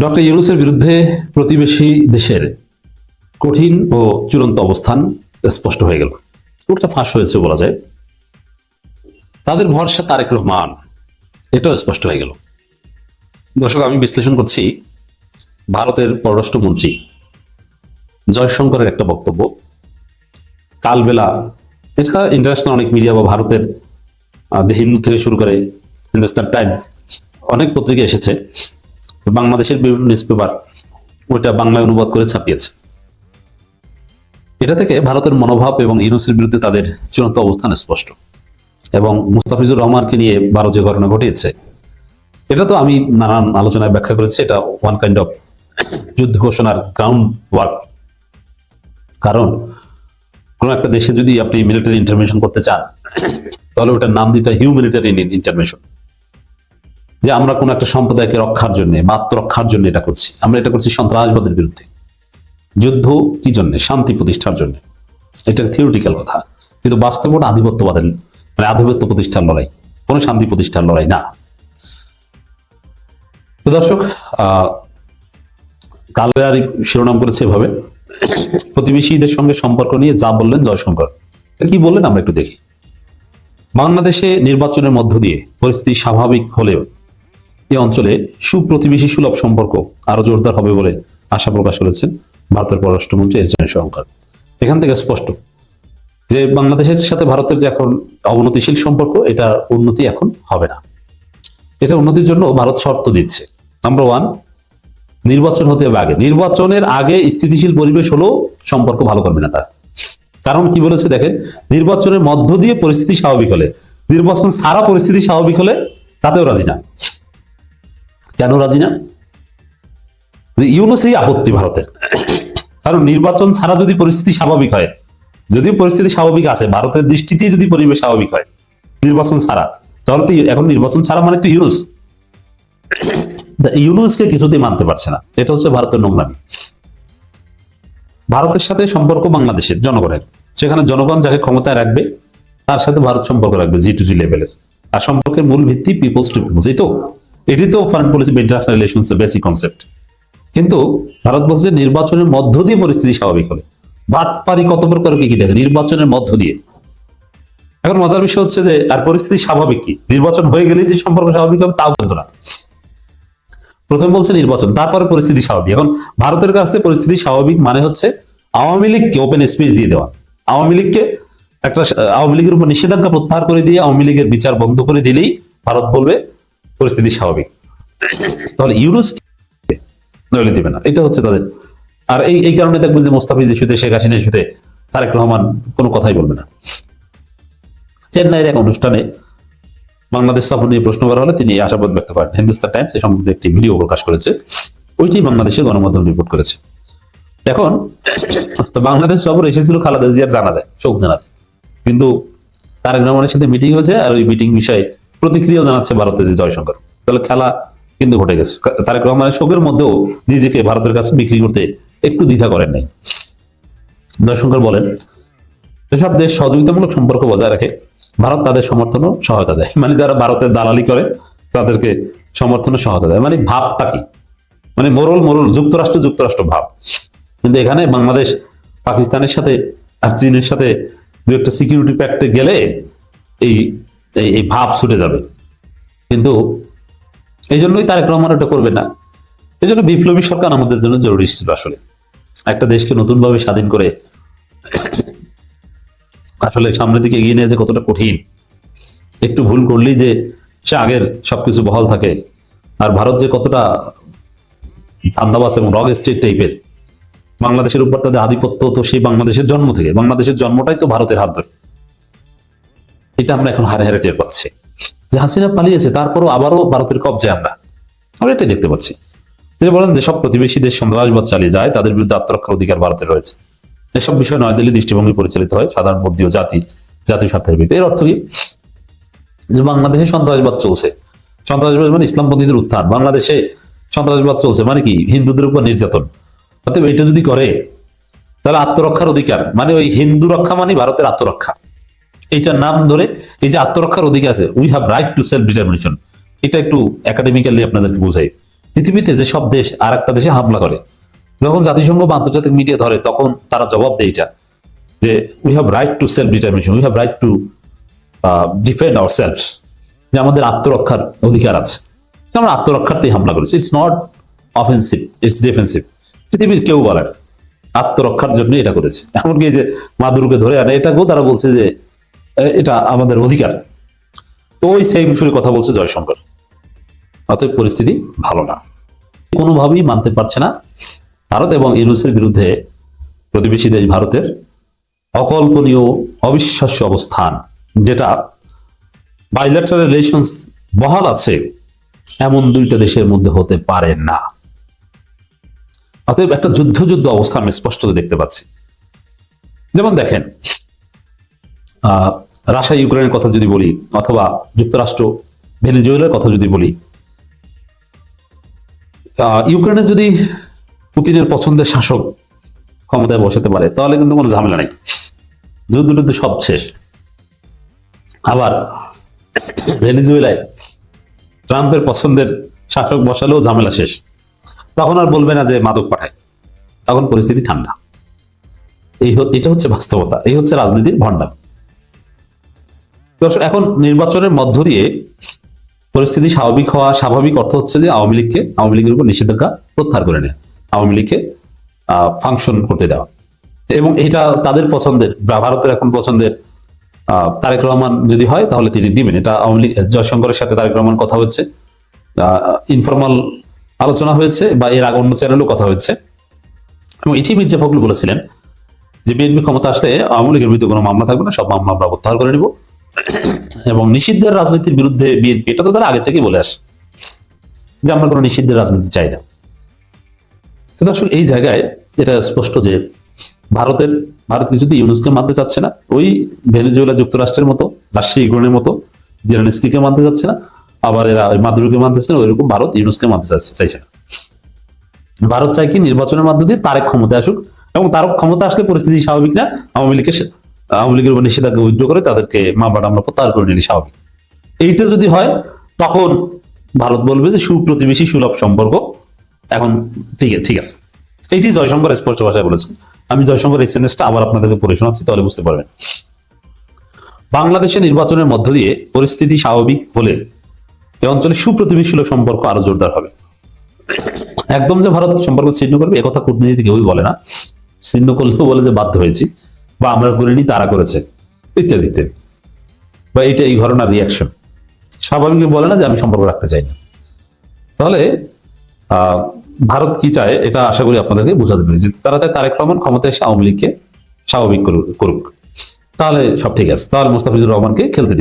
Doctor ইউনুসের বিরুদ্ধে প্রতিবেশী দেশের কঠিন ও চূড়ান্ত অবস্থান স্পষ্ট হয়ে গেল। ওটা ফাঁস হয়েছে বলা যায়। তাদের ভরসা তারেক রহমান, এটাও স্পষ্ট হয়ে গেল। দর্শক, আমি বিশ্লেষণ করছি ভারতের পররাষ্ট্রমন্ত্রী জয়শঙ্করের একটা বক্তব্য। কালবেলা, এটা ইন্টারন্যাশনাল অনেক মিডিয়া বা ভারতের হিন্দু থেকে শুরু করে হিন্দুস্তান টাইমস অনেক পত্রিকা এসেছে। বাংলাদেশের বিভিন্ন নিউজ পেপার ওইটা বাংলায় অনুবাদ করে ছাপিয়েছে। এটা থেকে ভারতের মনোভাব এবং ইউনুসের বিরুদ্ধে তাদের চূড়ান্ত অবস্থান স্পষ্ট এবং মুস্তাফিজুর রহমানকে নিয়ে ভারত যে ঘটনা ঘটিয়েছে, এটা তো আমি নানান আলোচনায় ব্যাখ্যা করেছি, এটা ওয়ান কাইন্ড অফ যুদ্ধ ঘোষণার গ্রাউন্ড ওয়ার্ক কারণ কোন একটা দেশে যদি আপনি মিলিটারি ইন্টারভেনশন করতে চান, তাহলে ওটার নাম দিতে হয় হিউম্যানিটারি ইন্টারভেনশন যে আমরা কোন একটা সম্প্রদায়কে রক্ষার জন্য বা আত্মরক্ষার জন্য এটা করছি। আমরা এটা করছি সন্ত্রাসবাদের বিরুদ্ধে। যুদ্ধ কি জন্য? শান্তি প্রতিষ্ঠার জন্য। এটা থিওরিটিক্যাল কথা। কিন্তু বাস্তবে ওটা আধিপত্যবাদের মানে আধিপত্য প্রতিষ্ঠার লড়াই। কোনো শান্তি প্রতিষ্ঠার লড়াই না। দর্শক কালে আর শিরোনাম করেছে এভাবে। প্রতিবেশীদের সঙ্গে সম্পর্ক নিয়ে যা বললেন জয়শঙ্কর। তা কি বললেন আমরা একটু দেখি। বাংলাদেশে নির্বাচনের মধ্য দিয়ে পরিস্থিতি স্বাভাবিক হলেও এই অঞ্চলে সুপ্রতিবেশী সুলভ সম্পর্ক আরও জোরদার হবে বলে আশা প্রকাশ করেছেন ভারতের পররাষ্ট্রমন্ত্রী এস জয়শঙ্কর। এখান থেকে স্পষ্ট যে বাংলাদেশের সাথে ভারতের যে এখন অবনতিশীল সম্পর্ক, এটা উন্নতি এখন হবে না। এটা উন্নতির জন্য ভারত শর্ত দিচ্ছে। নাম্বার ওয়ান নির্বাচন হতে হবে আগে। নির্বাচনের আগে স্থিতিশীল পরিবেশ হলেও সম্পর্ক ভালো করবে না তারা। কারণ কি বলেছে দেখেন, নির্বাচনের মধ্য দিয়ে পরিস্থিতি স্বাভাবিক হলে, নির্বাচন সারা পরিস্থিতি স্বাভাবিক হলে তাতেও রাজি না। কেন রাজি না? যে ইউনুসেই আপত্তি ভারতের। কারণ নির্বাচন ছাড়া যদি পরিস্থিতি স্বাভাবিক হয়, যদিও পরিস্থিতি স্বাভাবিক আছে, ভারতের দৃষ্টিতে যদি পরিবেশ স্বাভাবিক হয়, নির্বাচন ছাড়া, তাহলে তো এখন নির্বাচন ছাড়া মানে তো ইউনুস। ইউনুসকে কিছুতেই মানতে পারছে না। এটা হচ্ছে ভারতের নোংরামি। ভারতের সাথে সম্পর্ক বাংলাদেশের, জনগণের। সেখানে জনগণ যাকে ক্ষমতায় রাখবে, তার সাথে ভারত সম্পর্ক রাখবে জি টু জি লেভেলের আর সম্পর্কের মূল ভিত্তি পিপলস টু পিপলস এই তো? এটি তো ফরেন পলিসি বা ইন্টারন্যাশনাল রিলেশনস এর বেসিক কনসেপ্ট কিন্তু ভারত বলছে নির্বাচনের মধ্য দিয়ে পরিস্থিতি স্বাভাবিক হলে। বাটপারি কত প্রকার কি কি দেখে? নির্বাচনের মধ্য দিয়ে। এখন মজার বিষয় হচ্ছে যে, আর পরিস্থিতি স্বাভাবিক কি? নির্বাচন হয়ে গেলেই যে সম্পর্ক স্বাভাবিক হবে, তাও কিন্তু না। প্রথমে বলছে নির্বাচন, তারপরে পরিস্থিতি স্বাভাবিক। এখন ভারতের কাছে পরিস্থিতি স্বাভাবিক মানে হচ্ছে আওয়ামী লীগকে ওপেন স্পেস দিয়ে দেওয়া। আওয়ামী লীগকে একটা, আওয়ামী লীগের উপর নিষেধাজ্ঞা প্রত্যাহার করে দিয়ে আওয়ামী লীগের বিচার বন্ধ করে দিলেই ভারত বলবে পরিস্থিতি স্বাভাবিক। তাহলে ইউরোস নইলে দিবে না। এটা হচ্ছে তাদের আর এই এই কারণে দেখবেন যে মোস্তাফিজ ইস্যুতে শেখ হাসিনা ইস্যুতে তারেক রহমান কোনো কথাই বলবে না। চেন্নাইয়ের এক অনুষ্ঠানে বাংলাদেশ সফর নিয়ে প্রশ্ন করা হলে। তিনি আশাবাদ ব্যক্ত করেন। হিন্দুস্তান টাইমস এই সম্বন্ধে একটি ভিডিও প্রকাশ করেছে। ওইটি বাংলাদেশের গণমাধ্যম রিপোর্ট করেছে। এখন তো বাংলাদেশ সফর এসেছিল খালেদা জিয়ার জানা যায় শোক জানাতে। কিন্তু তারেক রহমানের সাথে মিটিং হয়েছে আর ওই মিটিং বিষয়ে প্রতিক্রিয়া জানাচ্ছে ভারতের যে জয়শঙ্কর। তাহলে খেলা কিন্তু ঘটে গেছে। তারেক রহমানের শোকের মধ্যেও নিজেকে ভারতের কাছে বিক্রি করতে একটু দ্বিধা করেন নাই। জয়শঙ্কর বলেন যেসব দেশ সহযোগিতামূলক সম্পর্ক বজায় রাখে। ভারত তাদের সমর্থন ও সহায়তা দেয়। মানে যারা ভারতের দালালি করে, তাদেরকে সমর্থন ও সহায়তা দেয়। মানে ভাবটা কি? মানে মোরল মোরল, যুক্তরাষ্ট্র যুক্তরাষ্ট্র ভাব। কিন্তু এখানে বাংলাদেশ, পাকিস্তানের সাথে আর চীনের সাথে দু একটা সিকিউরিটি প্যাক্টে গেলে এই এই- ভাব ছুটে যাবে। কিন্তু এই জন্যই তারেক রহমান এটা করবে না। এই জন্য বিপ্লবী সরকার আমাদের জন্য জরুরি ছিল আসলে। একটা দেশকে নতুনভাবে স্বাধীন করে আসলে সামনের দিকে এগিয়ে নিয়ে যে কতটা কঠিন, একটু ভুল করলেই যে সে আগের সবকিছু বহাল থাকে। আর ভারত যে কতটা ধান্দাবাস এবং রগ স্টেট টাইপের, বাংলাদেশের উপর তাদের আধিপত্য তো সেই বাংলাদেশের জন্ম থেকে। বাংলাদেশের জন্মটাই তো ভারতের হাত ধরে। এটা আমরা এখন হারে হারে টের পাচ্ছি। যে হাসিনা পালিয়েছে, তারপরও আবারও ভারতের কবজায় আমরা। আমরা এটাই দেখতে পাচ্ছি। তিনি বলেন যে সব প্রতিবেশী দেশ সন্ত্রাসবাদ চালিয়ে যায়, তাদের বিরুদ্ধে আত্মরক্ষার অধিকার ভারতের রয়েছে। এসব বিষয় নয়াদিল্লি দৃষ্টিভঙ্গি পরিচালিত হয় সাধারণ বুদ্ধি ও জাতি জাতীয় স্বার্থের ভিত্তিতে। এর অর্থ কি? যে বাংলাদেশে সন্ত্রাসবাদ চলছে। সন্ত্রাসবাদ মানে ইসলামপন্থীদের উত্থান। বাংলাদেশে সন্ত্রাসবাদ চলছে মানে কি? হিন্দুদের উপর নির্যাতন। অতএব এটা যদি করে, তাহলে আত্মরক্ষার অধিকার মানে ওই হিন্দু রক্ষা মানে ভারতের আত্মরক্ষা। এইটার নাম ধরে এই যে আত্মরক্ষার অধিকার আছে we have right to self determination এটা একটু একাডেমিক্যালি আপনাদেরকে বোঝাই। পৃথিবীতে যে সব দেশ আর একটা দেশে হামলা করে, যখন জাতিসংঘ বা আন্তর্জাতিক মিডিয়া ধরে, তখন তারা জবাব দেয় এটা, যে we have right to self determination we have right to defend our self যে আমাদের আত্মরক্ষার অধিকার আছে। আমরা আত্মরক্ষার্থেই হামলা করেছি। It's not offensive it's defensive পৃথিবীর কেউ বলে না। আত্মরক্ষার জন্য এটা করেছে। এমনকি যে মাদুরকে ধরে আনে, এটাকেও তারা বলছে যে এটা আমাদের অধিকার। তো ওই সেই বিষয়ে কথা বলছে জয়শঙ্কর। অতএব পরিস্থিতি ভালো না। কোনোভাবেই মানতে পারছে না ভারত এবং ইউনুসের বিরুদ্ধে প্রতিবেশী দেশ ভারতের অকল্পনীয় অবিশ্বাস্য অবস্থান যেটা বাইলেটারাল রিলেশনস বহাল আছে এমন দুইটা দেশের মধ্যে হতে পারে না। অতএব একটা যুদ্ধ যুদ্ধ অবস্থা আমি স্পষ্ট দেখতে পাচ্ছি। যেমন দেখেন আহ, রাশিয়া, ইউক্রেনের কথা যদি বলি, অথবা যুক্তরাষ্ট্র, ভেনেজুয়েলার কথা যদি বলি ইউক্রেনে যদি পুতিনের পছন্দের শাসক ক্ষমতায় বসাতে পারে, তাহলে কিন্তু কোনো ঝামেলা নেই। যুদ্ধ টুদ্ধ সব শেষ। আবার ভেনেজুয়েলায় ট্রাম্পের পছন্দের শাসক বসালেও ঝামেলা শেষ। তখন আর বলবে না যে মাদক পাঠায়। তখন পরিস্থিতি ঠান্ডা। এই এটা হচ্ছে বাস্তবতা। এই হচ্ছে রাজনীতির ভণ্ডার দর্শক, এখন নির্বাচনের মধ্য দিয়ে পরিস্থিতি স্বাভাবিক হওয়া স্বাভাবিক অর্থ হচ্ছে যে আওয়ামী লীগকে আওয়ামী লীগের উপর নিষেধাজ্ঞা প্রত্যাহার করে নেয় আওয়ামী লীগকে ফাংশন করতে দেওয়া। এবং এটা তাদের পছন্দের ভারতের এখন পছন্দের তারেক রহমান যদি হয় তাহলে তিনি দিবেন। এটা আওয়ামী লীগ জয়শঙ্করের সাথে তারেক রহমান কথা হচ্ছে ইনফরমাল আলোচনা হয়েছে বা এর আগে অন্য চ্যানেলেও কথা হয়েছে। এবং এটি মির্জা ফখরুল বলেছিলেন যে বিএনপি ক্ষমতা আসলে আওয়ামী লীগের বিরুদ্ধে কোনো মামলা থাকবে না সব মামলা আমরা প্রত্যাহার করে নিব। এবং নিষিদ্ধের রাজনীতির বিরুদ্ধে বিএনপি, এটা তো তারা আগে থেকেই বলে আসে যে আমরা কোনো নিষিদ্ধের রাজনীতি চাই না। তো দর্শক, এই জায়গায় এটা স্পষ্ট যে ভারতের, ভারত যদি ইউনুসকে মানতে চাচ্ছে না, ওই ভেনেজুয়েলা যুক্তরাষ্ট্রের মতো রাশিয়া ইউক্রেনের মতো জেরানিস্কিকে মানতে চাচ্ছে না, আবার এরা ওই মাদুরোকে মানতেছে না, ওইরকম ভারত ইউনুসকে মানতে চাচ্ছে, চাইছে না। ভারত চায় কি নির্বাচনের মধ্য দিয়ে তারেক ক্ষমতায় আসুক, এবং তারক ক্ষমতা আসলে পরিস্থিতি স্বাভাবিক না, আওয়ামী লীগকে সে- আওয়ামী লীগের উপর নিষেধাজ্ঞা উইথড্র করে তাদেরকে মামলাটা আমরা প্রত্যাহার করে নিলে স্বাভাবিক। এইটা যদি হয়, তখন ভারত বলবে যে সুপ্রতিবেশী সুলভ সম্পর্ক। এখন ঠিক আছে ঠিক আছে। এইটি জয়শঙ্কর স্পষ্ট ভাষায় বলেছেন আমি জয়শঙ্কর এই সেন্টেন্সটা আবার আপনাদেরকে পড়ে শোনাচ্ছি, তাহলে বুঝতে পারবেন। বাংলাদেশে নির্বাচনের মধ্য দিয়ে পরিস্থিতি স্বাভাবিক হলে এ অঞ্চলে সুপ্রতিবেশী সুলভ সম্পর্ক আরও জোরদার হবে। একদম যে ভারত সম্পর্ক ছিন্ন করবে, একথা কূটনীতি কেউই বলে না। ছিন্ন করলেও বলে যে বাধ্য হয়েছি। বা আমরা করিনি, তারা করেছে, ইত্যাদি ইত্যাদি। বা এটা এই ঘটনার রিয়াকশন স্বাভাবিক বলে না যে আমি সম্পর্ক রাখতে চাই না। তাহলে ভারত কি চায় এটা আশা করি আপনাদেরকে বোঝাতে পারি যে তারা চায় তারেক রহমান ক্ষমতায় এসে আওয়ামী লীগকে স্বাভাবিক করুক। তাহলে সব ঠিক আছে। তাহলে মুস্তাফিজুর রহমানকে খেলতে